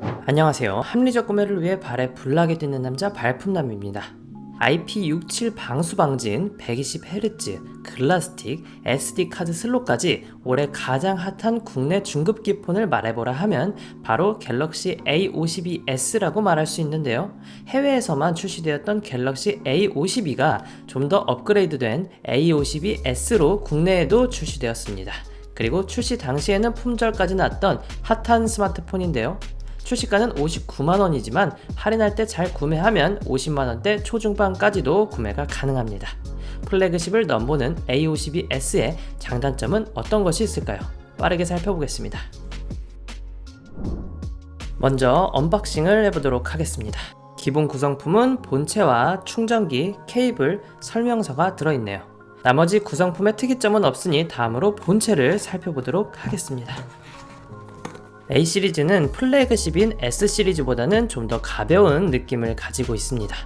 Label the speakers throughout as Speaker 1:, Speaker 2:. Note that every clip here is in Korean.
Speaker 1: 안녕하세요. 합리적 구매를 위해 발에 불나게 뛰는 남자 발품남입니다. IP67 방수 방진, 120Hz, 글라스틱, SD카드 슬롯까지 올해 가장 핫한 국내 중급 기 폰을 말해보라 하면 바로 갤럭시 A52s라고 말할 수 있는데요. 해외에서만 출시되었던 갤럭시 A52가 좀 더 업그레이드된 A52s로 국내에도 출시되었습니다. 그리고 출시 당시에는 품절까지 났던 핫한 스마트폰인데요. 출시가는 59만원이지만 할인할 때 잘 구매하면 50만원대 초중반까지도 구매가 가능합니다. 플래그십을 넘보는 A52s의 장단점은 어떤 것이 있을까요? 빠르게 살펴보겠습니다. 먼저 언박싱을 해보도록 하겠습니다. 기본 구성품은 본체와 충전기, 케이블, 설명서가 들어있네요. 나머지 구성품의 특이점은 없으니 다음으로 본체를 살펴보도록 하겠습니다. A 시리즈는 플래그십인 S 시리즈보다는 좀 더 가벼운 느낌을 가지고 있습니다.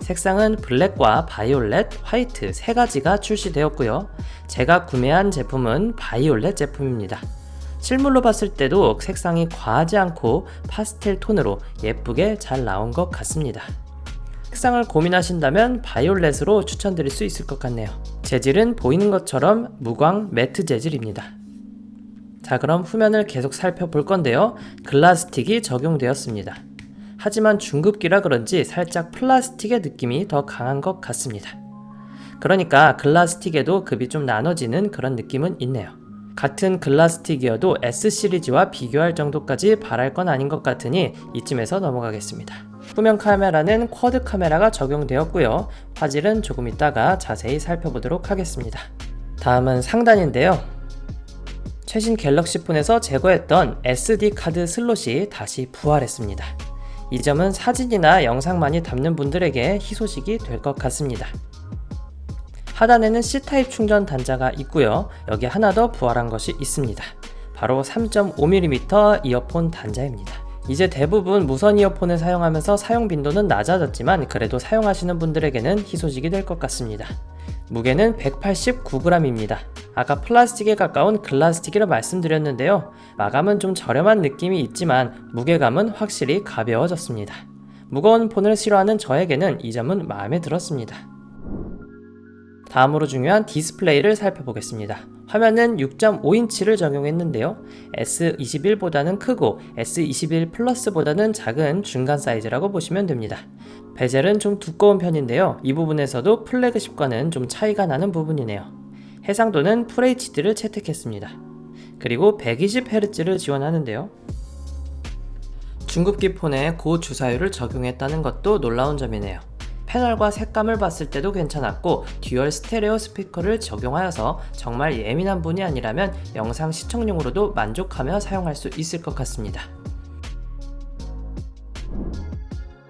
Speaker 1: 색상은 블랙과 바이올렛, 화이트 세 가지가 출시되었고요. 제가 구매한 제품은 바이올렛 제품입니다. 실물로 봤을 때도 색상이 과하지 않고 파스텔 톤으로 예쁘게 잘 나온 것 같습니다. 색상을 고민하신다면 바이올렛으로 추천드릴 수 있을 것 같네요. 재질은 보이는 것처럼 무광 매트 재질입니다. 자, 그럼 후면을 계속 살펴볼 건데요. 글라스틱이 적용되었습니다. 하지만 중급기라 그런지 살짝 플라스틱의 느낌이 더 강한 것 같습니다. 그러니까 글라스틱에도 급이 좀 나눠지는 그런 느낌은 있네요. 같은 글라스틱이어도 S 시리즈와 비교할 정도까지 바랄 건 아닌 것 같으니 이쯤에서 넘어가겠습니다. 후면 카메라는 쿼드 카메라가 적용되었고요. 화질은 조금 이따가 자세히 살펴보도록 하겠습니다. 다음은 상단인데요. 최신 갤럭시 폰에서 제거했던 SD 카드 슬롯이 다시 부활했습니다. 이 점은 사진이나 영상 많이 담는 분들에게 희소식이 될 것 같습니다. 하단에는 C타입 충전 단자가 있고요. 여기 하나 더 부활한 것이 있습니다. 바로 3.5mm 이어폰 단자입니다. 이제 대부분 무선 이어폰을 사용하면서 사용 빈도는 낮아졌지만 그래도 사용하시는 분들에게는 희소식이 될 것 같습니다. 무게는 189g입니다. 아까 플라스틱에 가까운 글라스틱이라 말씀드렸는데요. 마감은 좀 저렴한 느낌이 있지만 무게감은 확실히 가벼워졌습니다. 무거운 폰을 싫어하는 저에게는 이 점은 마음에 들었습니다. 다음으로 중요한 디스플레이를 살펴보겠습니다. 화면은 6.5인치를 적용했는데요. S21보다는 크고 S21 플러스보다는 작은 중간 사이즈라고 보시면 됩니다. 베젤은 좀 두꺼운 편인데요. 이 부분에서도 플래그십과는 좀 차이가 나는 부분이네요. 해상도는 FHD를 채택했습니다. 그리고 120Hz를 지원하는데요. 중급기 폰에 고주사율을 적용했다는 것도 놀라운 점이네요. 패널과 색감을 봤을 때도 괜찮았고 듀얼 스테레오 스피커를 적용하여서 정말 예민한 분이 아니라면 영상 시청용으로도 만족하며 사용할 수 있을 것 같습니다.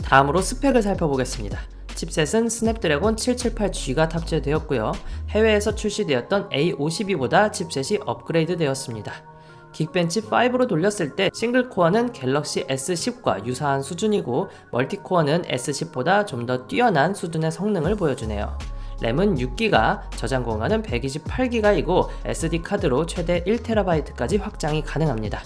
Speaker 1: 다음으로 스펙을 살펴보겠습니다. 칩셋은 스냅드래곤 778G가 탑재되었고요. 해외에서 출시되었던 A52보다 칩셋이 업그레이드 되었습니다. 긱벤치 5로 돌렸을 때 싱글 코어는 갤럭시 S10과 유사한 수준이고 멀티 코어는 S10보다 좀 더 뛰어난 수준의 성능을 보여주네요. 램은 6기가, 저장 공간은 128기가이고 SD 카드로 최대 1TB까지 확장이 가능합니다.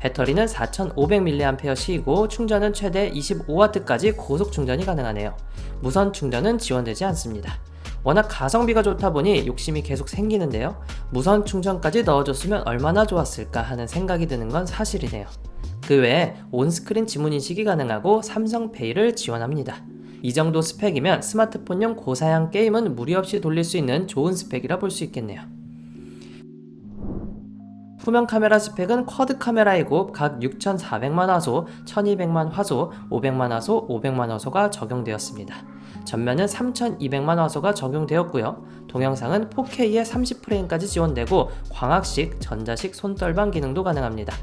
Speaker 1: 배터리는 4500mAh이고 충전은 최대 25W까지 고속 충전이 가능하네요. 무선 충전은 지원되지 않습니다. 워낙 가성비가 좋다 보니 욕심이 계속 생기는데요. 무선 충전까지 넣어줬으면 얼마나 좋았을까 하는 생각이 드는 건 사실이네요. 그 외에 온스크린 지문 인식이 가능하고 삼성페이를 지원합니다. 이 정도 스펙이면 스마트폰용 고사양 게임은 무리 없이 돌릴 수 있는 좋은 스펙이라 볼 수 있겠네요. 후면 카메라 스펙은 쿼드 카메라이고 각 6400만 화소, 1200만 화소, 500만 화소, 500만 화소가 적용되었습니다. 전면은 3200만 화소가 적용되었고요. 동영상은 4K에 30프레임까지 지원되고 광학식, 전자식 손떨방 기능도 가능합니다.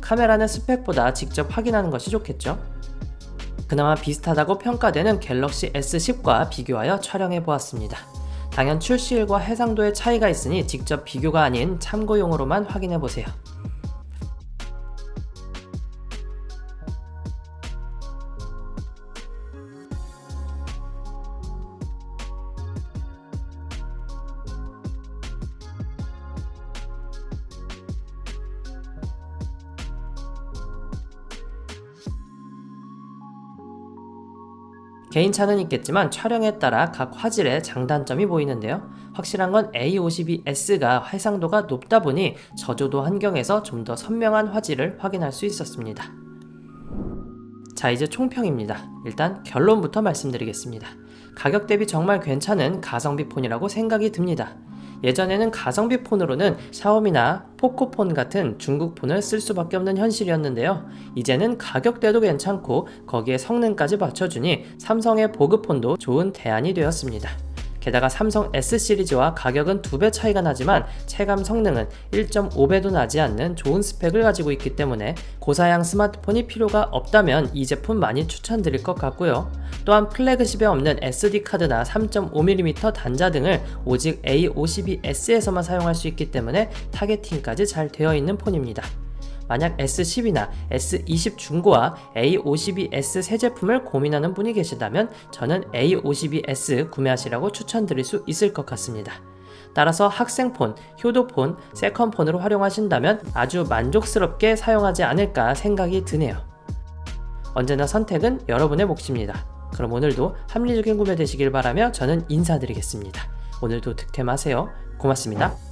Speaker 1: 카메라는 스펙보다 직접 확인하는 것이 좋겠죠? 그나마 비슷하다고 평가되는 갤럭시 S10과 비교하여 촬영해 보았습니다. 당연 출시일과 해상도의 차이가 있으니 직접 비교가 아닌 참고용으로만 확인해 보세요. 개인차는 있겠지만 촬영에 따라 각 화질의 장단점이 보이는데요. 확실한 건 A52S가 해상도가 높다 보니 저조도 환경에서 좀 더 선명한 화질을 확인할 수 있었습니다. 자, 이제 총평입니다. 일단 결론부터 말씀드리겠습니다. 가격 대비 정말 괜찮은 가성비 폰이라고 생각이 듭니다. 예전에는 가성비 폰으로는 샤오미나 포코폰 같은 중국 폰을 쓸 수밖에 없는 현실이었는데요. 이제는 가격대도 괜찮고 거기에 성능까지 받쳐주니 삼성의 보급폰도 좋은 대안이 되었습니다. 게다가 삼성 S 시리즈와 가격은 두 배 차이가 나지만 체감 성능은 1.5배도 나지 않는 좋은 스펙을 가지고 있기 때문에 고사양 스마트폰이 필요가 없다면 이 제품 많이 추천드릴 것 같고요. 또한 플래그십에 없는 SD 카드나 3.5mm 단자 등을 오직 A52S에서만 사용할 수 있기 때문에 타겟팅까지 잘 되어 있는 폰입니다. 만약 S10이나 S20 중고와 A52S 새 제품을 고민하는 분이 계시다면 저는 A52S 구매하시라고 추천드릴 수 있을 것 같습니다. 따라서 학생폰, 효도폰, 세컨폰으로 활용하신다면 아주 만족스럽게 사용하지 않을까 생각이 드네요. 언제나 선택은 여러분의 몫입니다. 그럼 오늘도 합리적인 구매 되시길 바라며 저는 인사드리겠습니다. 오늘도 득템하세요. 고맙습니다.